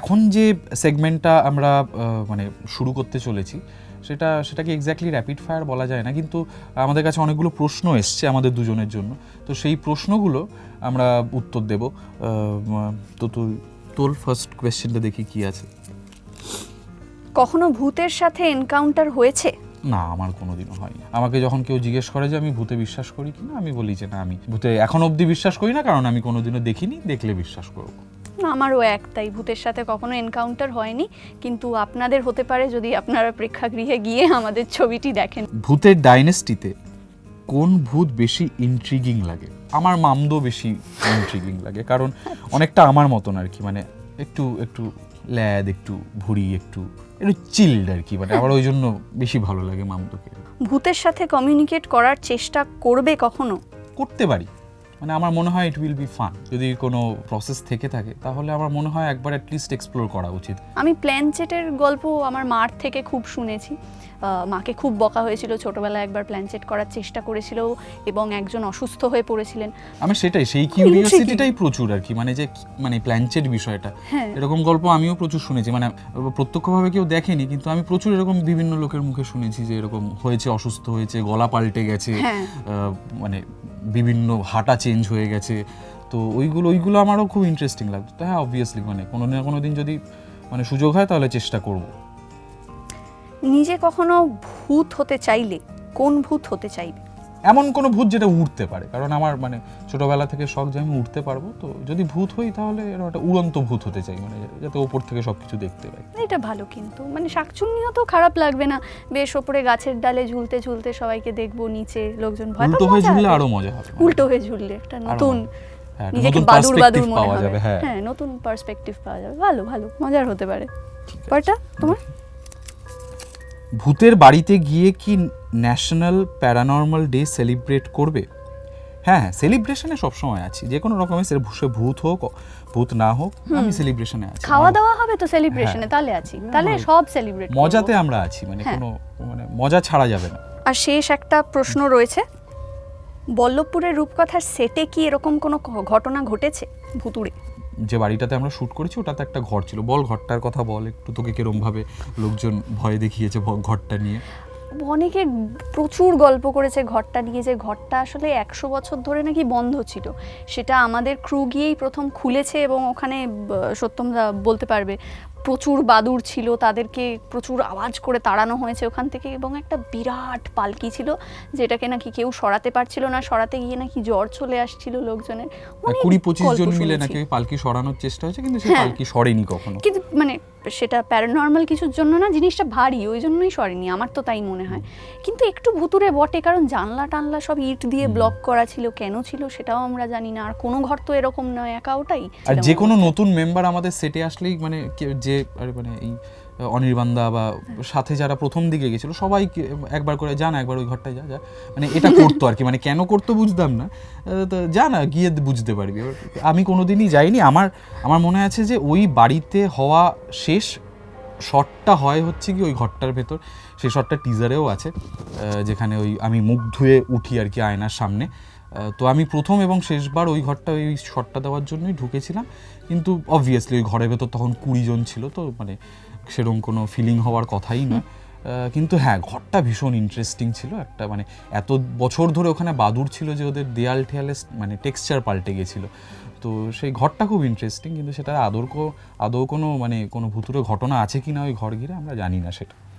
এখন যে সেগমেন্টটা আমরা মানে শুরু করতে চলেছি সেটা সেটাকে এক্স্যাক্টলি র্যাপিড ফায়ার বলা যায় না কিন্তু আমাদের কাছে অনেকগুলো প্রশ্ন এসছে আমাদের দুজনের জন্য। তো সেই প্রশ্নগুলো আমরা উত্তর দেব। তো তোর তোর ফার্স্ট কোয়েশ্চেনটা দেখি কি আছে। কখনো ভূতের সাথে এনকাউন্টার হয়েছে? না আমার কোনোদিনও হয়নি। আমাকে যখন কেউ জিজ্ঞেস করে যে আমি ভূতে বিশ্বাস করি কি না আমি বলি যে না আমি ভূতে এখন অবধি বিশ্বাস করি না কারণ আমি কোনোদিনও দেখিনি দেখলে বিশ্বাস করব। আমারও একটাই ভূতের সাথে কখনো এনকাউন্টার হয়নি। কিন্তু আপনাদের হতে পারে যদি আপনারা প্রেক্ষাগৃহে গিয়ে আমাদের ছবিটি দেখেন। ভূতের ডাইনেস্টিতে কোন ভূত বেশি ইন্ট্রিগিং লাগে? আমার মামদো বেশি ইন্ট্রিগিং লাগে কারণ অনেকটা আমার মতন আর কি মানে একটু একটু ল্যাদ একটু ভুড়ি একটু একটু চিল্ড আর কি মানে আমার ওই জন্য বেশি ভালো লাগে মামদোকে। ভূতের সাথে কমিউনিকেট করার চেষ্টা করবে কখনো? করতে পারি। মানে আমার মনে হয় ইট উইল বি ফান যদি কোনো প্রসেস থেকে থাকে তাহলে আমার মনে হয় একবার অ্যাটলিস্ট এক্সপ্লোর করা উচিত। আমি প্ল্যানচেটের গল্প আমার মার থেকে খুব শুনেছি। মাকে খুব বকা হয়েছিল ছোটবেলায় একবার প্ল্যানচেট করার চেষ্টা করেছিল এবং একজন অসুস্থ হয়ে পড়েছিলেন। আমি সেটাই সেই কিউরিওসিটিটাই প্রচুর আর কি মানে যে মানে প্ল্যানচেট বিষয়টা। হ্যাঁ। এরকম গল্প আমিও প্রচুর শুনেছি মানে প্রত্যক্ষভাবে কেউ দেখেনি কিন্তু আমি প্রচুর এরকম বিভিন্ন লোকের মুখে শুনেছি যে এরকম হয়েছে অসুস্থ হয়েছে গলা পাল্টে গেছে। হ্যাঁ। মানে বিভিন্ন হাঁটা চেঞ্জ হয়ে গেছে। তো ওইগুলো ওইগুলো আমারও খুব ইন্টারেস্টিং লাগতো। তো হ্যাঁ অবভিয়াসলি মানে কোনো না কোনো দিন যদি মানে সুযোগ হয় তাহলে চেষ্টা করব। নিজে কখনো ভূত হতে চাইলে কোন ভূত হতে চাইবে? এমন কোনো ভূত যেটা উঠতে পারে। কারণ আমার মানে ছোটবেলা থেকে শখ যে আমি উঠতে পারব তো যদি ভূত হই তাহলে এরকম একটা উড়ন্ত ভূত হতে চাই মানে যাতে ওপর থেকে সবকিছু দেখতে পাই। এটা ভালো কিন্তু। মানে শাকচুন্নিও তো খারাপ লাগবে না। বেশ ওপরে গাছের ডালে ঝুলতে ঝুলতে সবাইকে দেখব নিচে লোকজন ভয় উল্টো হয়ে ঝুললে হবে। আরও মজা হবে উল্টো হয়ে ঝুললে একটা নতুন হ্যাঁ, নিজেকে নতুন বাদুর বাদুর মনে হবে যাবে, হ্যাঁ। হ্যাঁ নতুন পার্সপেক্টিভ পাওয়া যাবে। ভালো ভালো মজার হতে পারে। পরটা তোমার? ভূতের বাড়িতে গিয়ে কি ন্যাশনাল প্যারানর্মাল ডে সেলিব্রেট করবে? হ্যাঁ হ্যাঁ সেলিব্রেশনে সবসময় আছি। যে কোনো রকমের সে ভূত হোক ভূত না হোক আমি সেলিব্রেশনে আছি। খাওয়া দাওয়া হবে তো সেলিব্রেশনে হ্যাঁ। তাহলে আছি। তাহলে সব সেলিব্রেট মজাতে আমরা আছি মানে হ্যাঁ। কোনো মানে মজা ছাড়া যাবে না। আর শেষ একটা প্রশ্ন রয়েছে। বল্লভপুরের রূপকথার সেটে কি এরকম কোনো ঘটনা ঘটেছে? ভুতুড়ে। যে বাড়িটাতে আমরা শ্যুট করেছি, ওটাতে একটা ঘর ছিল। বল ঘরটার কথা বল, একটু তোকে কিরমভাবে লোকজন ভয় দেখিয়েছে ঘরটা নিয়ে? অনেকে প্রচুর গল্প করেছে ঘরটা নিয়ে যে ঘরটা আসলে একশো বছর ধরে নাকি বন্ধ ছিল। সেটা আমাদের ক্রু গিয়েই প্রথম খুলেছে এবং ওখানে সত্যম বলতে পারবে প্রচুর বাদুর ছিল তাদেরকে প্রচুর আওয়াজ করে তাড়ানো হয়েছে ওখান থেকে এবং একটা বিরাট পালকি ছিল যেটাকে নাকি কেউ সরাতে পারছিল না। সরাতে গিয়ে নাকি জ্বর চলে আসছিল লোকজনের। কুড়ি পঁচিশ জন মিলে নাকি পালকি সরানোর চেষ্টা হয়েছে কিন্তু সেই হ্যাঁ। পালকি সরেনি কখনো। কিন্তু মানে সেটা প্যারানর্মাল কিছুর জন্য না জিনিসটা ভারী ওই জন্যই সরেনি আমার তো তাই মনে হয়। কিন্তু একটু ভুতুরে বটে কারণ জানলা টানলা সব ইট দিয়ে ব্লক করা ছিল কেন ছিল সেটাও আমরা জানি না। আর কোনো ঘর তো এরকম নয় একা ওটাই। আর যে কোনো নতুন মেম্বার আমাদের সেটে আসলেই মানে কে- যে মানে এই অনির্বাণদা বা সাথে যারা প্রথম দিকে গেছিল সবাই একবার করে যা একবার ওই ঘরটায় যা যা। মানে এটা করতো আর কি মানে কেন করতো বুঝতাম না। তো যা না, গিয়ে বুঝতে পারবি। আমি কোনোদিনই যাইনি। আমার আমার মনে আছে যে ওই বাড়িতে হওয়া শেষ শটটা হয় হচ্ছে কি ওই ঘরটার ভেতর। সেই শটটা টিজারেও আছে যেখানে ওই আমি মুখ ধুয়ে উঠি আর কি আয়নার সামনে। তো আমি প্রথম এবং শেষবার ওই ঘরটা, ওই শটটা দেওয়ার জন্যই ঢুকেছিলাম। কিন্তু অবভিয়াসলি ওই ঘরের ভেতর তখন কুড়ি জন ছিল, তো মানে সেরকম কোনো ফিলিং হওয়ার কথাই নয় কিন্তু হ্যাঁ ঘরটা ভীষণ ইন্টারেস্টিং ছিল। একটা মানে এত বছর ধরে ওখানে বাদুর ছিল যে ওদের দেয়াল ঠেয়ালে মানে টেক্সচার পাল্টে গেছিল। তো সেই ঘরটা খুব ইন্টারেস্টিং কিন্তু সেটা আদৌ আদৌ কোনো মানে কোনো ভুতুরে ঘটনা আছে কি না ওই ঘর ঘিরে আমরা জানি না সেটা।